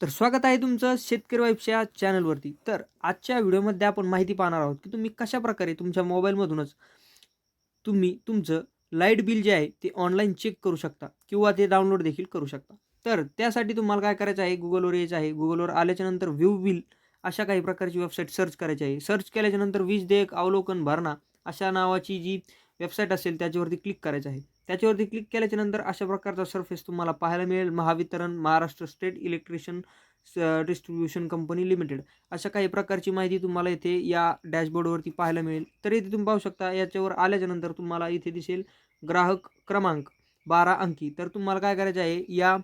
तर स्वागत आहे तुमचं शेतकरी वाईफच्या चॅनलवरती. तर आजच्या व्हिडिओमध्ये आपण माहिती पाहणार आहोत की तुम्ही कशाप्रकारे तुमच्या मोबाईलमधूनच तुम्ही तुमचं लाइट बिल जे आहे ते ऑनलाईन चेक करू शकता किंवा ते डाउनलोड देखील करू शकता. तर त्यासाठी तुम्हाला काय करायचं आहे? गुगलवर यायचं आहे. गुगलवर आल्याच्यानंतर व्ह्यू बिल अशा काही प्रकारची वेबसाईट सर्च करायची आहे. सर्च केल्याच्यानंतर वीज देयक अवलोकन भरणा अशा नावाची जी वेबसाईट असेल त्याच्यावरती क्लिक करायचं आहे. त्याच्यावरती क्लिक केल्याच्यानंतर अशा प्रकारचा सरफेस तुम्हाला पाहायला मिळेल. Mahavitaran Maharashtra state electrician distribution company limited अशा काही प्रकारची माहिती तुम्हाला इथे या डॅशबोर्डवरती पाहायला मिळेल. तर इथे तुम्ही पाहू शकता याच्यावर आल्याच्यानंतर तुम्हाला इथे दिसेल ग्राहक क्रमांक बारा अंकी. तर तुम्हाला काय करायचं आहे या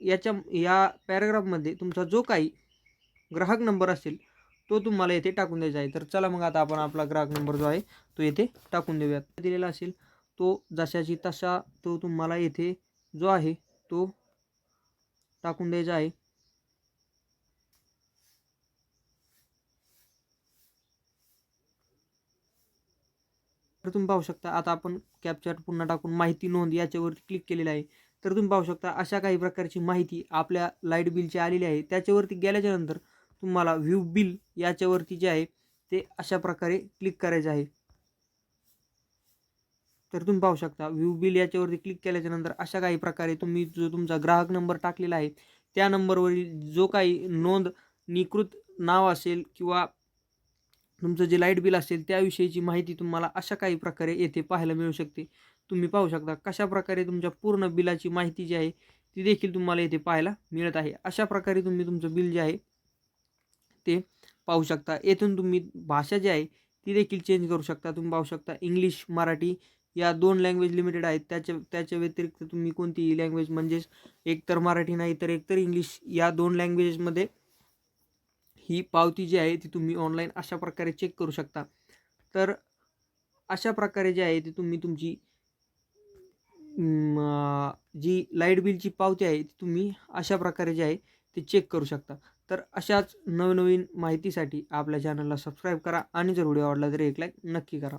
याच्या या पॅराग्राफमध्ये तुमचा जो काही ग्राहक नंबर असेल तो तुम्हाला येथे टाकून द्यायचा आहे. तर चला मग आता आपण आपला ग्राहक नंबर जो आहे तो येथे टाकून देऊयात. दिलेला असेल. तो जशाची तसा तो तुम्हाला येथे जो आहे तो टाकून द्यायचा आहे. तर तुम्ही पाहू शकता आता आपण कॅप्चर पुन्हा टाकून माहिती नोंद याच्यावरती क्लिक केलेलं आहे. तर तुम्ही पाहू शकता अशा काही प्रकारची माहिती आपल्या लाइट बिलची आलेली आहे. त्याच्यावरती गेल्याच्यानंतर तुम्हाला व्ह्यू बिल याच्यावरती जे आहे ते अशा प्रकारे क्लिक करायचं आहे. तर तुम्ही पाहू शकता. व्यू बिल याच्यावरती क्लिक केल्याच्यानंतर अशा काही प्रकारे तुम्ही जो तुमचा ग्राहक नंबर टाकलेला आहे त्या नंबरवरील जो काही नोंदणीकृत नाव असेल किंवा तुमचं जे लाइट बिल असेल त्याविषयीची माहिती तुम्हाला अशा काही प्रकारे येथे पाहायला मिळू शकते. तुम्ही पाहू शकता कशा प्रकारे तुमच्या पूर्ण बिलाची माहिती जी आहे ती देखील तुम्हाला येथे पाहायला मिळत आहे. अशा प्रकारे तुम्ही तुमचं बिल जे आहे ते पाहू शकता. येथून तुम्ही भाषा जी आहे ती देखील चेंज करू शकता. तुम्ही पाहू शकता इंग्लिश मराठी या दोन लँग्वेज लिमिटेड आहेत. त्याच्या त्याच्या व्यतिरिक्त तुम्ही कोणतीही लँग्वेज म्हणजेच एकतर मराठी नाही तर एकतर इंग्लिश या दोन लँग्वेजेसमध्ये ही पावती जी आहे ती तुम्ही ऑनलाईन अशा प्रकारे चेक करू शकता. तर अशा प्रकारे जे आहे ती तुम्ही तुमची जी लाइट बिलची पावती आहे ती तुम्ही अशा प्रकारे जे आहे ते चेक करू शकता. तर अशाच नवनवीन माहितीसाठी आपल्या चॅनलला सबस्क्राईब करा आणि जर व्हिडिओ आवडला तर एक लाईक नक्की करा.